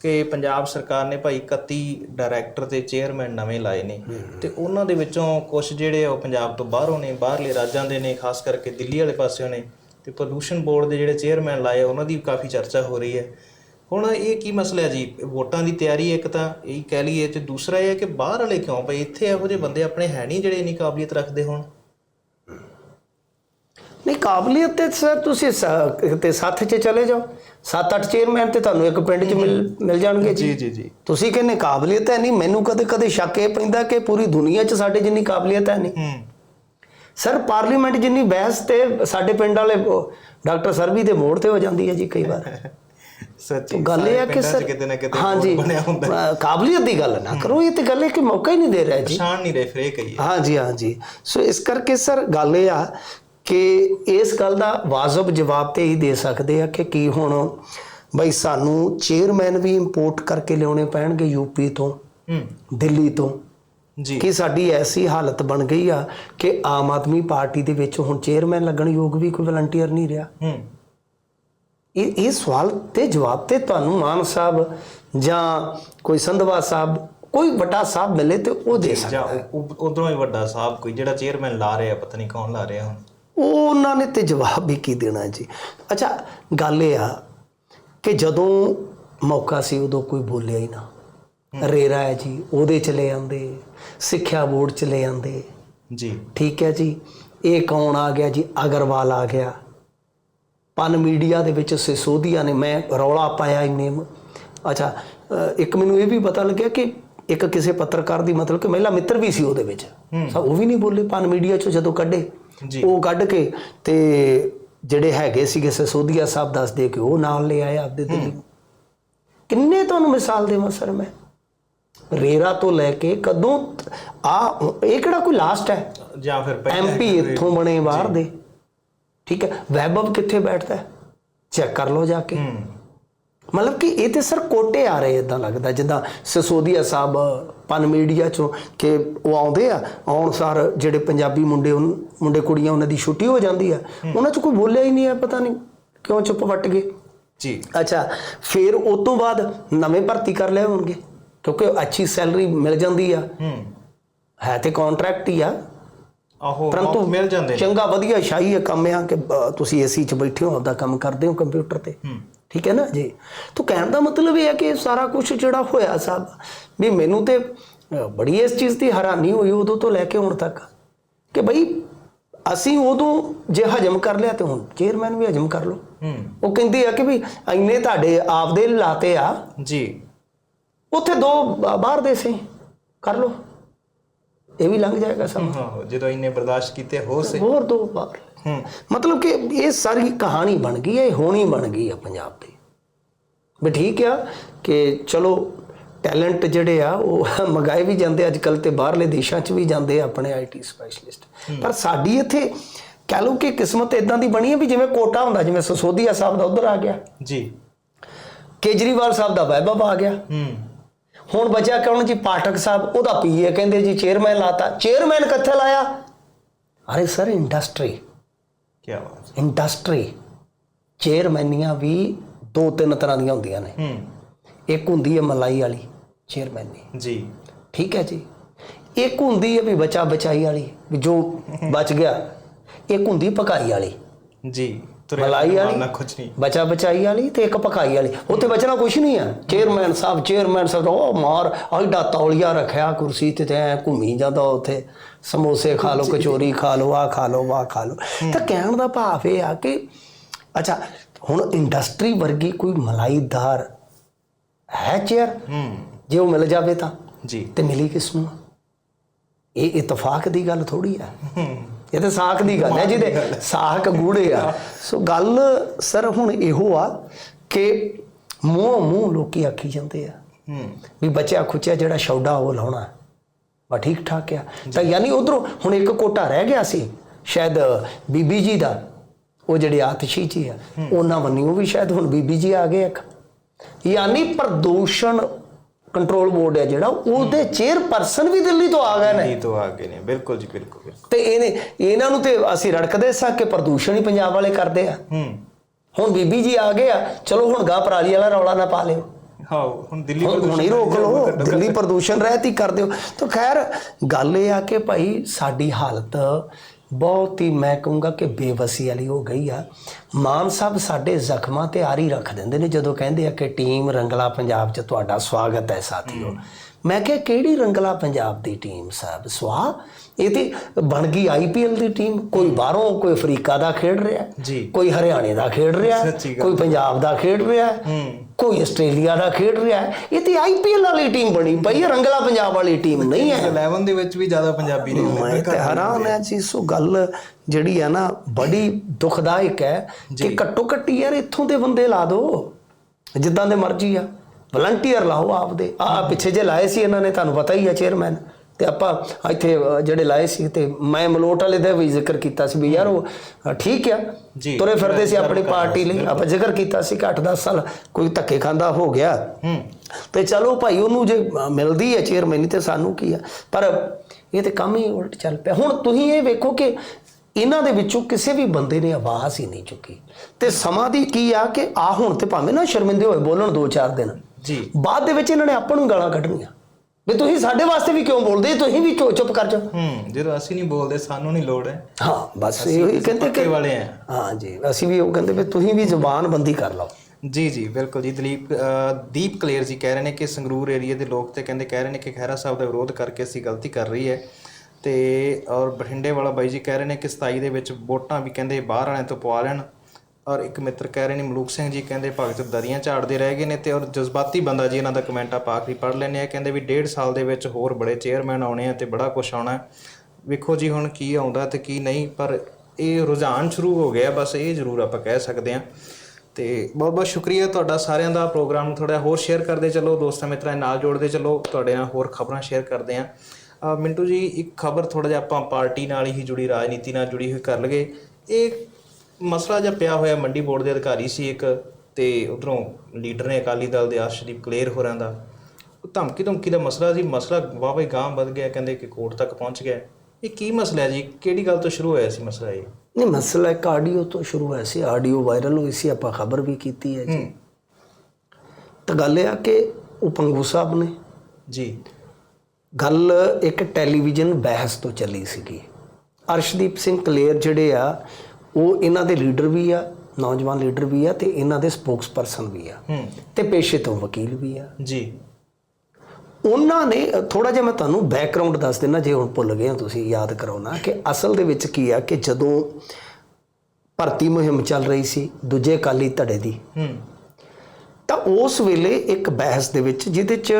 ਕਿ ਪੰਜਾਬ ਸਰਕਾਰ ਨੇ ਭਾਈ 31 ਡਾਇਰੈਕਟਰ ਤੇ ਚੇਅਰਮੈਨ ਨਵੇਂ ਲਾਏ ਨੇ। ਤੇ ਉਹਨਾਂ ਦੇ ਵਿੱਚੋਂ ਕੁਝ ਜਿਹੜੇ ਉਹ ਪੰਜਾਬ ਤੋਂ ਬਾਹਰੋਂ ਨੇ ਬਾਹਰਲੇ ਰਾਜਾਂ ਦੇ ਨੇ ਖਾਸ ਕਰਕੇ ਦਿੱਲੀ ਵਾਲੇ ਪਾਸਿਓਂ ਨੇ। ਤੇ ਪ੍ਰਦੂਸ਼ਣ ਬੋਰਡ ਦੇ ਜਿਹੜੇ ਚੇਅਰਮੈਨ ਲਾਏ ਉਹਨਾਂ ਦੀ ਵੀ ਕਾਫੀ ਚਰਚਾ ਹੋ ਰਹੀ ਹੈ। ਹੁਣ ਇਹ ਕੀ ਮਸਲਾ ਹੈ ਜੀ? ਵੋਟਾਂ ਦੀ ਤਿਆਰੀ ਇੱਕ ਤਾਂ ਇਹ ਕਹਿ ਲਈਏ ਤੇ ਦੂਸਰਾ ਇਹ ਹੈ ਕਿ ਬਾਹਰ ਵਾਲੇ ਕਿਉਂ? ਭਈ ਇੱਥੇ ਇਹੋ ਜਿਹੇ ਬੰਦੇ ਆਪਣੇ ਹੈ ਨਹੀਂ ਜਿਹੜੇ ਇੰਨੀ ਕਾਬਲੀਅਤ ਰੱਖਦੇ ਹੋਣ। ਨਹੀਂ ਕਾਬਲੀਅਤ ਤੇ ਸਰ ਤੁਸੀਂ ਤੇ ਸੱਥ 'ਚ ਚਲੇ ਜਾਓ। ਸੱਤ ਅੱਠ ਚੇਅਰਮੈਨ ਤੇ ਤੁਹਾਨੂੰ ਇੱਕ ਪਿੰਡ 'ਚ ਮਿਲ ਮਿਲ ਜਾਣਗੇ ਜੀ? ਜੀ ਜੀ ਤੁਸੀਂ ਕਹਿੰਦੇ ਕਾਬਲੀਅਤ ਹੈ ਨਹੀਂ ਮੈਨੂੰ ਕਦੇ ਕਦੇ ਸ਼ੱਕ ਇਹ ਪੈਂਦਾ ਕਿ ਪੂਰੀ ਦੁਨੀਆ 'ਚ ਸਾਡੇ ਜਿੰਨੀ ਕਾਬਲੀਅਤ ਹੈ ਨਹੀਂ। ਸਰ ਪਾਰਲੀਮੈਂਟ ਜਿੰਨੀ ਬਹਿਸ ਤੇ ਸਾਡੇ ਪਿੰਡ ਵਾਲੇ ਡਾਕਟਰ ਸਰਵੀ ਦੇ ਮੋੜ ਤੇ ਹੋ ਜਾਂਦੀ ਹੈ ਜੀ ਕਈ ਵਾਰ। ਸੱਚੀ ਗੱਲ ਇਹ ਹੈ ਕਿ ਸਰ ਕਿਤੇ ਨਾ ਕਿਤੇ ਹਾਂਜੀ। ਕਾਬਲੀਅਤ ਦੀ ਗੱਲ ਨਾ ਕਰੋ ਇਹ ਤੇ ਗੱਲ ਹੈ ਕਿ ਮੌਕਾ ਹੀ ਨਹੀਂ ਦੇ ਰਿਹਾ ਜੀ। ਪਛਾਣ ਨਹੀਂ ਰਹੇ ਫਿਰ ਇਹ ਕਹੀਏ। ਹਾਂਜੀ ਹਾਂਜੀ। ਸੋ ਇਸ ਕਰਕੇ ਸਰ ਗੱਲ ਇਹ ਆ ਕਿ ਇਸ ਗੱਲ ਦਾ ਵਾਜਬ ਜਵਾਬ ਤੇ ਹੀ ਦੇ ਸਕਦੇ ਆ ਕਿ ਕੀ ਹੁਣ ਬਈ ਸਾਨੂੰ ਚੇਅਰਮੈਨ ਵੀ ਇੰਪੋਰਟ ਕਰਕੇ ਲਿਆਉਣੇ ਪੈਣਗੇ ਯੂਪੀ ਤੋਂ ਹੂੰ। ਦਿੱਲੀ ਤੋਂ। ਜੀ। ਕਿ ਸਾਡੀ ਐਸੀ ਹਾਲਤ ਬਣ ਗਈ ਆ ਕਿ ਆਮ ਆਦਮੀ ਪਾਰਟੀ ਦੇ ਵਿੱਚ ਹੁਣ ਚੇਅਰਮੈਨ ਲੱਗਣ ਯੋਗ ਵੀ ਕੋਈ ਵਲੰਟੀਅਰ ਨਹੀਂ ਰਿਹਾ। ਹੂੰ। ਇਹ ਇਹ ਸਵਾਲ ਤੇ ਜਵਾਬ ਤੇ ਤੁਹਾਨੂੰ ਮਾਨ ਸਾਹਿਬ ਜਾਂ ਕੋਈ ਸੰਧਵਾ ਸਾਹਿਬ ਕੋਈ ਵੱਡਾ ਸਾਹਿਬ ਮਿਲੇ ਤੇ ਉਹ ਦੇ ਸਕਦਾ ਜਾਂ ਉਧਰੋਂ ਹੀ ਵੱਡਾ ਸਾਹਿਬ ਕੋਈ ਜਿਹੜਾ ਚੇਅਰਮੈਨ ਲਾ ਰਿਹਾ ਪਤਾ ਨਹੀਂ ਕੌਣ ਲਾ ਰਿਹਾ ਹੁਣ। ਉਹ ਉਹਨਾਂ ਨੇ ਤੇ ਜਵਾਬ ਵੀ ਕੀ ਦੇਣਾ ਜੀ? ਅੱਛਾ ਗੱਲ ਇਹ ਆ ਕਿ ਜਦੋਂ ਮੌਕਾ ਸੀ ਉਦੋਂ ਕੋਈ ਬੋਲਿਆ ਹੀ ਨਾ। ਰੇਰਾ ਹੈ ਜੀ ਉਹਦੇ ਚ ਲੈ ਆਂਦੇ ਸਿੱਖਿਆ ਬੋਰਡ ਚ ਲੈ ਆਂਦੇ ਜੀ। ਠੀਕ ਹੈ ਜੀ ਇਹ ਕੌਣ ਆ ਗਿਆ ਜੀ? ਅਗਰਵਾਲ ਆ ਗਿਆ। ਪਨ ਮੀਡੀਆ ਦੇ ਵਿੱਚ ਸਿਸੋਦੀਆ ਨੇ ਮੈਂ ਰੌਲਾ ਪਾਇਆ ਇੰਨੇ ਮ- ਅੱਛਾ ਇੱਕ ਮੈਨੂੰ ਇਹ ਵੀ ਪਤਾ ਲੱਗਿਆ ਕਿ ਇੱਕ ਕਿਸੇ ਪੱਤਰਕਾਰ ਦੀ ਮਤਲਬ ਕਿ ਮਹਿਲਾ ਮਿੱਤਰ ਵੀ ਸੀ ਉਹਦੇ ਵਿੱਚ। ਸਾ ਉਹ ਵੀ ਨਹੀਂ ਬੋਲੇ ਪਨ ਮੀਡੀਆ ਚੋਂ ਜਦੋਂ ਕੱਢੇ। ਉਹ ਕੱਢ ਕੇ ਤੇ ਜਿਹੜੇ ਹੈਗੇ ਸੀਗੇ ਸਿਸੋਦੀਆ ਸਾਹਿਬ ਦੱਸਦੇ ਕਿ ਉਹ ਨਾਲ ਲੈ ਆਏ ਆਪਦੇ ਦਿੱਲੀ। ਕਿੰਨੇ ਤੁਹਾਨੂੰ ਮਿਸਾਲ ਦੇਵਾਂ ਸਰ ਮੈਂ? ਰੇਰਾ ਤੋਂ ਲੈ ਕੇ ਕਦੋਂ ਆ ਇਹ ਕਿਹੜਾ ਕੋਈ ਲਾਸਟ ਹੈ? ਜਾਂ ਫਿਰ ਪਹਿਲਾਂ ਐਮਪੀ ਇੱਥੋਂ ਬਣੇ ਬਾਹਰ ਦੇ। ਠੀਕ ਹੈ ਵੈਭਵ ਕਿੱਥੇ ਬੈਠਦਾ ਚੈੱਕ ਕਰ ਲਓ ਜਾ ਕੇ। ਹੂੰ। ਮਤਲਬ ਕਿ ਇਹ ਤੇ ਸਰ ਕੋਟੇ ਆ ਰਹੇ ਇਦਾਂ ਲੱਗਦਾ ਜਿੱਦਾਂ ਸਿਸੋਦੀਆ ਸਾਹਿਬ ਪਨ ਮੀਡੀਆ ਚੋਂ ਕਿ ਉਹ ਆਉਂਦੇ ਆ ਆਉਣ ਸਾਰ ਜਿਹੜੇ ਪੰਜਾਬੀ ਮੁੰਡੇ ਮੁੰਡੇ ਕੁੜੀਆਂ ਉਹਨਾਂ ਦੀ ਛੁੱਟੀ ਹੋ ਜਾਂਦੀ ਆ ਉਹਨਾਂ ਚ ਕੋਈ ਬੋਲਿਆ ਹੀ ਨਹੀਂ ਆ ਪਤਾ ਨਹੀਂ ਕਿਉਂ ਚੁੱਪ ਵੱਟ ਗਏ। ਜੀ। ਅੱਛਾ ਫਿਰ ਉਸ ਤੋਂ ਬਾਅਦ ਨਵੇਂ ਭਰਤੀ ਕਰ ਲਏ ਹੋਣਗੇ ਕਿਉਂਕਿ ਅੱਛੀ ਸੈਲਰੀ ਮਿਲ ਜਾਂਦੀ ਆ। ਹੈ। ਤੇ ਕੰਟਰੈਕਟ ਹੀ ਆ। ਆਹੋ ਪਰੰਤੂ ਮਿਲ ਜਾਂਦੇ ਚੰਗਾ ਵਧੀਆ ਸ਼ਾਹੀ ਹੈ ਕੰਮ ਆ ਕਿ ਤੁਸੀਂ ਏਸੀ 'ਚ ਬੈਠੇ ਹੋ ਆਪਦਾ ਕੰਮ ਕਰਦੇ ਹੋ ਕੰਪਿਊਟਰ ਤੇ। ਠੀਕ ਹੈ ਨਾ ਜੀ? ਤਾਂ ਕਹਿਣ ਦਾ ਮਤਲਬ ਇਹ ਹੈ ਕਿ ਸਾਰਾ ਕੁਝ ਜਿਹੜਾ ਹੋਇਆ ਸਭ ਵੀ ਮੈਨੂੰ ਤੇ ਬੜੀ ਇਸ ਚੀਜ਼ ਦੀ ਹੈਰਾਨੀ ਹੋਈ ਉਦੋਂ ਤੋਂ ਲੈ ਕੇ ਹੁਣ ਤੱਕ। ਕਿ ਬਈ ਅਸੀਂ ਉਦੋਂ ਜੇ ਹਜਮ ਕਰ ਲਿਆ ਤੇ ਹੁਣ ਚੇਅਰਮੈਨ ਵੀ ਹਜਮ ਕਰ ਹੂੰ। ਉਹ ਕਹਿੰਦੇ ਆ ਕਿ ਵੀ ਇੰਨੇ ਤੁਹਾਡੇ ਆਪਦੇ ਲਾਤੇ ਆ। ਜੀ। ਉੱਥੇ ਦੋ ਬਾਹਰ ਦੇ ਸੀ। ਕਰ ਲਓ। ਇਹ ਵੀ ਲੰਘ ਜਾਏਗਾ ਸਮਾਂ। ਹਾਂ ਜਦੋਂ ਇੰਨੇ ਬਰਦਾਸ਼ਤ ਕੀਤੇ ਹੋ ਸੇ। ਹੋਰ ਦੋ ਬਾਹਰ ਹੂੰ। ਮਤਲਬ ਕਿ ਇਹ ਸਾਰੀ ਕਹਾਣੀ ਬਣ ਗਈ ਹੈ ਹੋਣੀ ਬਣ ਗਈ ਆ ਪੰਜਾਬ ਦੀ। ਵੀ ਠੀਕ ਆ ਕਿ ਚਲੋ ਟੈਲੈਂਟ ਜਿਹੜੇ ਆ ਉਹ ਮਗਾਏ ਵੀ ਜਾਂਦੇ ਅੱਜ ਕੱਲ ਤੇ ਬਾਹਰਲੇ ਦੇਸ਼ਾਂ 'ਚ ਵੀ ਜਾਂਦੇ ਆ ਆਪਣੇ ਆਈਟੀ ਸਪੈਸ਼ਲਿਸਟ ਪਰ ਸਾਡੀ ਇੱਥੇ ਕਹਿ ਲਓ ਕਿ ਕਿਸਮਤ ਇਦਾਂ ਦੀ ਬਣੀ ਹੈ ਵੀ ਜਿਵੇਂ ਕੋਟਾ ਹੁੰਦਾ ਜਿਵੇਂ ਸਸੋਦੀਆ ਸਾਹਿਬ ਦਾ ਉਧਰ ਆ ਗਿਆ। ਜੀ। ਕੇਜਰੀਵਾਲ ਸਾਹਿਬ ਦਾ ਵੈਭਵ ਆ ਗਿਆ। ਹੂੰ। ਹੁਣ ਬਚਿਆ ਕੌਣ ਜੀ? ਪਾਠਕ ਸਾਹਿਬ ਉਹਦਾ ਪੀਏ ਕਹਿੰਦੇ ਜੀ ਚੇਅਰਮੈਨ ਲਾਤਾ। ਚੇਅਰਮੈਨ ਕਿੱਥੇ ਲਾਇਆ? ਅਰੇ ਸਰ ਇੰਡਸਟਰੀ ਕੀ ਬਾਤ ਇੰਡਸਟਰੀ ਚੇਅਰਮੈਨੀਆਂ ਵੀ ਦੋ ਤਿੰਨ ਤਰ੍ਹਾਂ ਦੀਆਂ ਹੁੰਦੀਆਂ ਨੇ। ਹੂੰ। ਇੱਕ ਹੁੰਦੀ ਹੈ ਮਲਾਈ ਵਾਲੀ ਚੇਅਰਮੈਨੀ ਜੀ। ਠੀਕ ਹੈ ਜੀ? ਇੱਕ ਹੁੰਦੀ ਹੈ ਵੀ ਬਚਾ ਬਚਾਈ ਵਾਲੀ ਵੀ ਜੋ ਬਚ ਗਿਆ। ਇੱਕ ਹੁੰਦੀ ਪਕਾਈ ਵਾਲੀ। ਜੀ। ਮਲਾਈ ਨਾ ਵਾਲੀ ਕੁਝ ਨਹੀਂ। ਬਚਾ ਬਚਾਈ ਵਾਲੀ ਤੇ ਇੱਕ ਪਕਾਈ ਵਾਲੀ? ਉੱਥੇ ਬਚਣਾ ਕੁਝ ਨਹੀਂ ਆ। ਚੇਅਰਮੈਨ ਸਾਹਿਬ ਚੇਅਰਮੈਨ ਸਾਹਿਬ ਉਹ ਮਾਰ ਐਡਾ ਤੌਲੀਆ ਰੱਖਿਆ ਕੁਰਸੀ ਤੇ ਤੇ ਘੁੰਮੀ ਜਾਂਦਾ ਉੱਥੇ। ਸਮੋਸੇ ਖਾ ਲਓ ਕਚੋਰੀ ਖਾ ਲਓ ਆ ਖਾ ਲਓ ਆ ਖਾ ਲਓ। ਤਾਂ ਕਹਿਣ ਦਾ ਭਾਵ ਇਹ ਆ ਕਿ ਅੱਛਾ ਹੁਣ ਇੰਡਸਟਰੀ ਵਰਗੀ ਕੋਈ ਮਲਾਈਦਾਰ ਹੈ ਚੇਅਰ ਜੇ ਉਹ ਮਿਲ ਜਾਵੇ ਤਾਂ? ਜੀ। ਤੇ ਮਿਲੀ ਕਿਸ ਨੂੰ? ਇਹ ਇਤਫਾਕ ਦੀ ਗੱਲ ਥੋੜੀ ਆ। ਹੂੰ। ਇਹ ਤਾਂ ਸਾਖ ਦੀ ਗੱਲ ਹੈ ਜਿਹਦੇ ਸਾਖ ਗੂੜੇ ਆ। ਸੋ ਗੱਲ ਸਰ ਹੁਣ ਇਹੋ ਆ ਕਿ ਮੂੰਹ ਮੂੰਹ ਲੋਕੀ ਆਖੀ ਜਾਂਦੇ ਆ ਹੂੰ। ਵੀ ਬੱਚਿਆ ਖੁੱਚਿਆ ਜਿਹੜਾ ਛੌਡਾ ਉਹ ਲਾਉਣਾ। ਬਾ ਠੀਕ ਠਾਕ ਆ। ਤਾਂ ਯਾਨੀ ਉਧਰੋਂ ਹੁਣ ਇੱਕ ਕੋਟਾ ਰਹਿ ਗਿਆ ਸੀ ਸ਼ਾਇਦ ਬੀਬੀ ਜੀ ਦਾ ਉਹ ਜਿਹੜੇ ਆਤਸ਼ੀ ਜੀ ਆ ਉਹਨਾਂ ਵੱਲੋਂ ਵੀ ਸ਼ਾਇਦ ਹੁਣ ਬੀਬੀ ਜੀ ਆ ਗਏ ਇੱਕ। ਯਾਨੀ ਪ੍ਰਦੂਸ਼ਣ ਕੰਟਰੋਲ ਬੋਰਡ ਹੈ ਜਿਹੜਾ ਉਹਦੇ ਚੇਅਰਪਰਸਨ ਵੀ ਦਿੱਲੀ ਤੋਂ ਆ ਗਏ ਨੇ। ਇਹ ਤੋਂ ਆ ਗਏ ਨੇ ਬਿਲਕੁਲ ਜੀ ਬਿਲਕੁਲ। ਤੇ ਇਹਨੇ ਇਹਨਾਂ ਨੂੰ ਤੇ ਅਸੀਂ ਰੜਕਦੇ ਸਾਂ ਕਿ ਪ੍ਰਦੂਸ਼ਣ ਹੀ ਪੰਜਾਬ ਵਾਲੇ ਕਰਦੇ ਆ। ਹੂੰ। ਹੁਣ ਬੀਬੀ ਜੀ ਆ ਗਏ ਆ ਚਲੋ ਹੁਣ ਗਾ ਪਰਾਲੀ ਵਾਲਾ ਰੌਲਾ ਨਾ ਪਾ ਲਿਓ। ਹਾਂ ਹੁਣ ਦਿੱਲੀ ਹੁਣ ਰੋਕ ਲਓ। ਦਿੱਲੀ ਪ੍ਰਦੂਸ਼ਣ ਰਹਿਤ ਹੀ ਕਰ ਦਿਓ। ਤਾਂ ਖੈਰ ਗੱਲ ਇਹ ਆ ਕਿ ਭਾਈ ਸਾਡੀ ਹਾਲਤ ਬਹੁਤ ਹੀ ਮੈਂ ਕਹੂੰਗਾ ਕਿ ਬੇਵਸੀ ਵਾਲੀ ਹੋ ਗਈ ਆ। ਮਾਨ ਸਾਹਿਬ ਸਾਡੇ ਜ਼ਖਮਾਂ ਤੇ ਆਰੀ ਰੱਖ ਦਿੰਦੇ ਨੇ ਜਦੋਂ ਕਹਿੰਦੇ ਆ ਕਿ ਟੀਮ ਰੰਗਲਾ ਪੰਜਾਬ 'ਚ ਤੁਹਾਡਾ ਸਵਾਗਤ ਹੈ ਸਾਥੀਓ। ਮੈਂ ਕਿਹਾ ਕਿਹੜੀ ਰੰਗਲਾ ਪੰਜਾਬ ਦੀ ਟੀਮ ਸਾਹਿਬ? ਸਵਾ? ਇਹ ਤੇ ਬਣ ਗਈ ਆਈਪੀਐਲ ਦੀ ਟੀਮ। ਕੋਈ ਬਾਹਰੋਂ ਕੋਈ ਅਫਰੀਕਾ ਦਾ ਖੇਡ ਰਿਹਾ। ਜੀ। ਕੋਈ ਹਰਿਆਣੇ ਦਾ ਖੇਡ ਰਿਹਾ। ਕੋਈ ਪੰਜਾਬ ਦਾ ਖੇਡ ਰਿਹਾ। ਕੋਈ ਆਸਟ੍ਰੇਲੀਆ ਦਾ ਖੇਡ ਰਿਹਾ। ਇਹ ਤੇ ਆਈਪੀਐਲ ਵਾਲੀ ਟੀਮ ਬਣੀ। ਪਈ ਹੈ ਰੰਗਲਾ ਪੰਜਾਬ ਵਾਲੀ ਟੀਮ ਨਹੀਂ ਹੈ। 11 ਦੇ ਵਿੱਚ ਵੀ ਜ਼ਿਆਦਾ ਪੰਜਾਬੀ ਨੇ। ਮੈਂ ਤੇ ਹੈਰਾਨ ਹੈ ਜੀ ਸੋ ਗੱਲ ਜਿਹੜੀ ਹੈ ਨਾ ਬੜੀ ਦੁਖਦਾਇਕ ਹੈ ਕਿ ਘੱਟੋ ਘੱਟੀ ਯਾਰ ਇੱਥੋਂ ਦੇ ਬੰਦੇ ਲਾ ਦਿਓ ਜਿੱਦਾਂ ਦੇ ਮਰਜ਼ੀ ਆ। ਵਲੰਟੀਅਰ ਲਾਓ ਆਪਦੇ। ਆ ਪਿੱਛੇ ਜੇ ਲਾਏ ਸੀ ਇਹਨਾਂ ਨੇ ਤੁਹਾਨੂੰ ਪਤਾ ਹੀ ਆ ਚੇਅਰਮੈਨ ਤੇ ਆਪਾਂ ਇੱਥੇ ਜਿਹੜੇ ਲਾਏ ਸੀ ਤੇ ਮੈਂ ਮਲੋਟ ਵਾਲੇ ਦਾ ਵੀ ਜ਼ਿਕਰ ਕੀਤਾ ਸੀ ਵੀ ਯਾਰ ਉਹ ਠੀਕ ਆ। ਜੀ, ਤੁਰੇ ਫਿਰਦੇ ਸੀ ਆਪਣੀ ਪਾਰਟੀ ਲਈ। ਆਪਾਂ ਜ਼ਿਕਰ ਕੀਤਾ ਸੀ ਕਿ 8-10 ਸਾਲ ਕੋਈ ਧੱਕੇ ਖਾਂਦਾ ਹੋ ਗਿਆ। ਹੂੰ। ਤੇ ਚਲੋ ਭਾਈ ਉਹਨੂੰ ਜੇ ਮਿਲਦੀ ਹੈ ਚੇਅਰਮੈਨੀ ਤੇ ਸਾਨੂੰ ਕੀ ਆ। ਪਰ ਇਹ ਤੇ ਕੰਮ ਹੀ ਉਲਟ ਚੱਲ ਪਿਆ। ਹੁਣ ਤੁਸੀਂ ਇਹ ਵੇਖੋ ਕਿ ਇਹਨਾਂ ਦੇ ਵਿੱਚੋਂ ਕਿਸੇ ਵੀ ਬੰਦੇ ਨੇ ਆਵਾਜ਼ ਹੀ ਨਹੀਂ ਚੁੱਕੀ। ਤੇ ਸਮਾਂ ਦੀ ਕੀ ਆ ਕਿ ਆ ਹੁਣ ਤੇ ਭਾਵੇਂ ਨਾ ਸ਼ਰਮਿੰਦੇ ਹੋਏ ਬੋਲਣ ਦੋ ਚਾਰ ਦਿਨ। ਜੀ। ਬਾਅਦ ਦੇ ਵਿੱਚ ਇਹਨਾਂ ਨੇ ਆਪਾਂ ਨੂੰ ਗਾਲਾਂ ਕੱਢਣੀਆਂ। ਵੀ ਤੁਸੀਂ ਸਾਡੇ ਵਾਸਤੇ ਵੀ ਕਿਉਂ ਬੋਲਦੇ? ਤੁਸੀਂ ਵੀ ਚੁੱਪ ਕਰ ਜਾਓ। ਹੂੰ ਜਦੋਂ ਅਸੀਂ ਨਹੀਂ ਬੋਲਦੇ ਸਾਨੂੰ ਨਹੀਂ ਲੋੜ ਹੈ। ਹਾਂ ਬਸ ਇਹ ਕਹਿੰਦੇ ਕਿ ਵਾਲੇ ਆ ਹਾਂ ਜੀ ਅਸੀਂ ਵੀ ਉਹ ਕਹਿੰਦੇ ਵੀ ਤੁਸੀਂ ਵੀ ਜ਼ੁਬਾਨ ਬੰਦੀ ਕਰ ਲਓ। ਜੀ ਜੀ ਬਿਲਕੁਲ ਜੀ ਦਲੀਪ ਦੀਪ ਕਲੇਰ ਜੀ ਕਹਿ ਰਹੇ ਨੇ ਕਿ ਸੰਗਰੂਰ ਏਰੀਆ ਦੇ ਲੋਕ ਤੇ ਕਹਿੰਦੇ ਕਹਿ ਰਹੇ ਨੇ ਕਿ ਖਹਿਰਾ ਸਾਹਿਬ ਦਾ ਵਿਰੋਧ ਕਰਕੇ ਅਸੀਂ ਗਲਤੀ ਕਰ ਰਹੀ ਹੈ। ਤੇ, ਔਰ ਬਠਿੰਡੇ ਵਾਲਾ ਬਾਈ ਜੀ ਕਹਿ ਰਹੇ ਨੇ ਕਿ 27 ਦੇ ਵਿੱਚ ਵੋਟਾਂ ਵੀ ਕਹਿੰਦੇ ਬਾਹਰ ਵਾਲਿਆਂ ਤੋਂ ਪਵਾ ਲੈਣ। ਔਰ ਇੱਕ ਮਿੱਤਰ ਕਹਿ ਰਹੇ ਨੇ, ਮਲੂਕ ਸਿੰਘ ਜੀ ਕਹਿੰਦੇ ਭਗਤ ਦਰੀਆਂ ਝਾੜਦੇ ਰਹਿ ਗਏ ਨੇ ਤੇ, ਔਰ ਜਜ਼ਬਾਤੀ ਬੰਦਾ ਜੀ ਇਹਨਾਂ ਦਾ ਕਮੈਂਟ ਆਪਾਂ ਆਖਰੀ ਪੜ੍ਹ ਲੈਂਦੇ ਆ ਕਹਿੰਦੇ ਵੀ ਡੇਢ ਸਾਲ ਦੇ ਵਿੱਚ ਹੋਰ ਬੜੇ ਚੇਅਰਮੈਨ ਆਉਣੇ ਆ ਤੇ ਬੜਾ ਕੁਝ ਆਉਣਾ ਵੇਖੋ ਜੀ ਹੁਣ ਕੀ ਆਉਂਦਾ ਤੇ ਕੀ ਨਹੀਂ, ਪਰ ਇਹ ਰੁਝਾਨ ਸ਼ੁਰੂ ਹੋ ਗਿਆ, ਬਸ ਇਹ ਜ਼ਰੂਰ ਆਪਾਂ ਕਹਿ ਸਕਦੇ ਹਾਂ। ਤੇ ਬਹੁਤ ਬਹੁਤ ਸ਼ੁਕਰੀਆ ਤੁਹਾਡਾ ਸਾਰਿਆਂ ਦਾ ਪ੍ਰੋਗਰਾਮ ਨੂੰ ਥੋੜਾ ਹੋਰ ਸ਼ੇਅਰ ਕਰਦੇ ਚਲੋ, ਦੋਸਤਾਂ ਮਿੱਤਰਾਂ ਦੇ ਨਾਲ ਜੋੜਦੇ ਚਲੋ, ਤੁਹਾਡੇ ਨਾਲ ਹੋਰ ਖਬਰਾਂ ਸ਼ੇਅਰ ਕਰਦੇ ਆਂ ਮਿੰਟੂ ਜੀ ਇੱਕ ਖਬਰ ਥੋੜਾ ਜਿਹਾ ਆਪਾਂ ਪਾਰਟੀ ਨਾਲ ਹੀ ਜੁੜੀ ਰਾਜਨੀਤੀ ਨਾਲ ਜੁੜੀ ਹੋਈ ਕਰ ਲਗੇ ਇਹ ਮਸਲਾ ਜਿਹਾ ਪਿਆ ਹੋਇਆ ਮੰਡੀ ਬੋਰਡ ਦੇ ਅਧਿਕਾਰੀ ਸੀ ਇੱਕ ਤੇ ਉਧਰੋਂ ਲੀਡਰ ਨੇ ਅਕਾਲੀ ਦਲ ਦੇ ਆਸ਼ਦੀਪ ਕਲੇਰ ਹੋਰਾਂ ਦਾ। ਉਹ ਧਮਕੀ ਧਮਕੀ ਦਾ ਮਸਲਾ ਸੀ ਮਸਲਾ ਵਾਹਵਾ ਗਾਂ ਵੱਧ ਗਿਆ ਕਹਿੰਦੇ ਕਿ ਕੋਰਟ ਤੱਕ ਪਹੁੰਚ ਗਿਆ। ਇਹ ਕੀ ਮਸਲਾ ਹੈ ਜੀ? ਕਿਹੜੀ ਗੱਲ ਤੋਂ ਸ਼ੁਰੂ ਹੋਇਆ ਸੀ ਮਸਲਾ ਇਹ? ਨਹੀਂ ਮਸਲਾ ਇੱਕ ਆਡੀਓ ਤੋਂ ਸ਼ੁਰੂ ਹੋਇਆ ਸੀ ਆਡੀਓ ਵਾਇਰਲ ਹੋਈ ਸੀ ਆਪਾਂ ਖਬਰ ਵੀ ਕੀਤੀ ਹੈ ਜੀ। ਹੂੰ। ਤਾਂ ਗੱਲ ਇਹ ਆ ਕਿ ਉਹ ਪੰਗੂ ਸਾਹਿਬ ਨੇ ਜੀ। ਗੱਲ ਇੱਕ ਟੈਲੀਵਿਜ਼ਨ ਬਹਿਸ ਤੋਂ ਚੱਲੀ ਸੀਗੀ। ਅਰਸ਼ਦੀਪ ਸਿੰਘ ਕਲੇਰ ਜਿਹੜੇ ਆ ਉਹ ਇਹਨਾਂ ਦੇ ਲੀਡਰ ਵੀ ਆ ਨੌਜਵਾਨ ਲੀਡਰ ਵੀ ਆ ਤੇ ਇਹਨਾਂ ਦੇ ਸਪੋਕਸਪਰਸਨ ਵੀ ਆ। ਤੇ ਪੇਸ਼ੇ ਤੋਂ ਵਕੀਲ ਵੀ ਆ। ਜੀ। ਉਹਨਾਂ ਨੇ ਥੋੜਾ ਜਿਹਾ ਮੈਂ ਤੁਹਾਨੂੰ ਬੈਕਗ੍ਰਾਉਂਡ ਦੱਸ ਦਿੰਦਾ ਜੇ ਹੁਣ ਭੁੱਲ ਗਏ ਹੋ ਤੁਸੀਂ ਯਾਦ ਕਰਾਉਣਾ ਕਿ ਅਸਲ ਦੇ ਵਿੱਚ ਕੀ ਆ ਕਿ ਜਦੋਂ ਭਰਤੀ ਮੁਹਿੰਮ ਚੱਲ ਰਹੀ ਸੀ ਦੂਜੇ ਅਕਾਲੀ ਧੜੇ ਦੀ ਹੂੰ। ਤਾਂ ਉਸ ਵੇਲੇ ਇੱਕ ਬਹਿਸ ਦੇ ਵਿੱਚ ਜਿਹਦੇ ਚ